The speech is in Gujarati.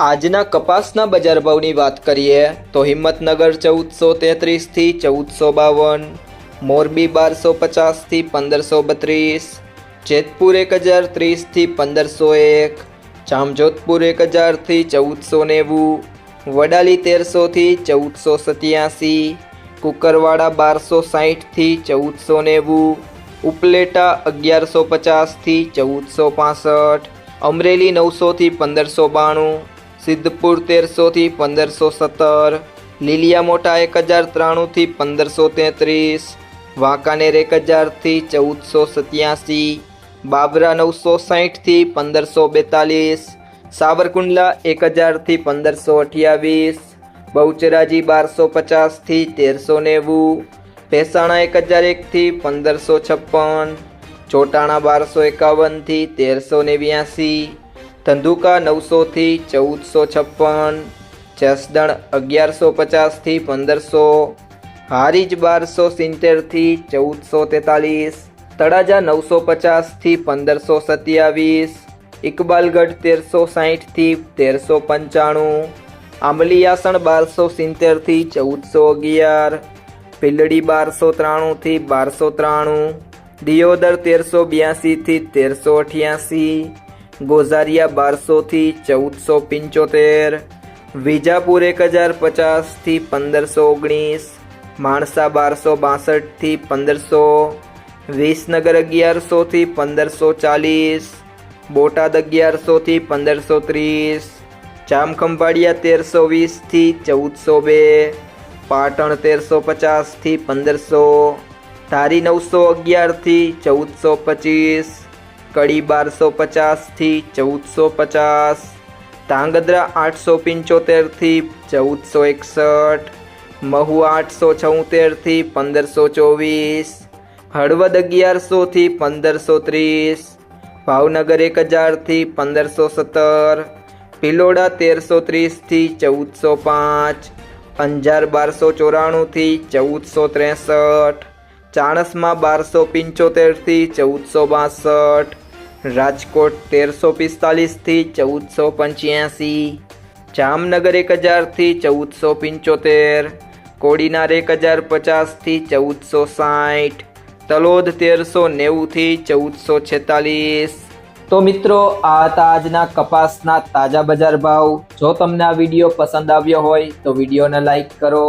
આજના કપાસના બજાર ભાવની વાત કરીએ તો હિંમતનગર ચૌદસો તેત્રીસથી ચૌદસો બાવન, મોરબી બારસો પચાસથી પંદરસો બત્રીસ, જેતપુર એક હજાર ત્રીસથી પંદરસો એક, જામજોધપુર એક હજારથી ચૌદસો નેવું, વડાલી તેરસોથી ચૌદસો સત્યાસી, કુકરવાડા બારસો સાહીઠથી ચૌદસો નેવું, ઉપલેટા અગિયારસો પચાસથી ચૌદસો પાસઠ, અમરેલી નવસોથી પંદરસો બાણું સિદ્ધપુર તેરસોથી પંદરસો સત્તર, લીલિયા મોટા એક હજાર ત્રાણુંથી પંદરસો તેત્રીસ, વાંકાનેર એક હજારથી ચૌદસો સત્યાસી, બાબરા નવસો સાહીઠથી પંદરસો બેતાલીસ, સાવરકુંડલા એક હજારથી પંદરસો અઠ્યાવીસ, બહુચરાજી બારસો પચાસથી તેરસો નેવું, ભેસાણા એક હજાર એકથી પંદરસો છપ્પન, ચોટાણા બારસો એકાવનથી તેરસો નેવ્યાસી ધંધુકા નવસોથી ચૌદસો છપ્પન, જસદણ અગિયારસો પચાસથી પંદરસો, હારીજ બારસો સિત્તેરથી ચૌદસો તેતાલીસ, તળાજા નવસો પચાસથી પંદરસો સત્યાવીસ, ઇકબાલગઢ તેરસો સાહીઠથી તેરસો પંચાણું આંબલીયાસણ બારસો સિત્તેરથી ચૌદસો અગિયાર ભીલડી બારસો ત્રાણુંથી બારસો ત્રાણું, દિયોદર તેરસો બ્યાસીથી તેરસો અઠ્યાસી ગોઝારિયા બારસોથી ચૌદસો પંચોતેર, વિજાપુર એક હજાર પચાસથી પંદરસો ઓગણીસ, માણસા બારસો બાસઠથી પંદરસો, વિસનગર અગિયારસોથી પંદરસો ચાલીસ, બોટાદ અગિયારસોથી પંદરસો ત્રીસ, જામખંભાળિયા તેરસો વીસથી ચૌદસો બે, પાટણ તેરસો પચાસથી પંદરસો, ધારી નવસો અગિયારથી ચૌદસો પચીસ કડી બારસો પચાસથી ચૌદસો પચાસ, ધાંગધ્રા આઠસો પંચોતેરથી ચૌદસો એકસઠ મહુવા આઠસો છોતેરથી પંદરસો ચોવીસ, હળવદ અગિયારસોથી પંદરસો ત્રીસ, ભાવનગર એક હજારથી પંદરસો સત્તર, ભિલોડા તેરસો ત્રીસથી ચૌદસો પાંચ, અંજાર બારસો ચોરાણુંથી ચૌદસો ત્રેસઠ ચાણસમાં બારસો પંચોતેરથી ચૌદસો બાસઠ. રાજકોટ તેરસો પિસ્તાલીસથી ચૌદસો પંચ્યાસી. જામનગર એક હજારથી ચૌદસો પંચોતેર. કોડીનાર એક હજાર પચાસથી ચૌદસો સાઠ. તલોદ તેરસો નેવુંથી ચૌદસો છેતાલીસ. તો મિત્રો, આ હતા આજના કપાસના તાજા બજાર ભાવ. જો તમને આ વીડિયો પસંદ આવ્યો હોય, તો વિડીયોને લાઈક કરો.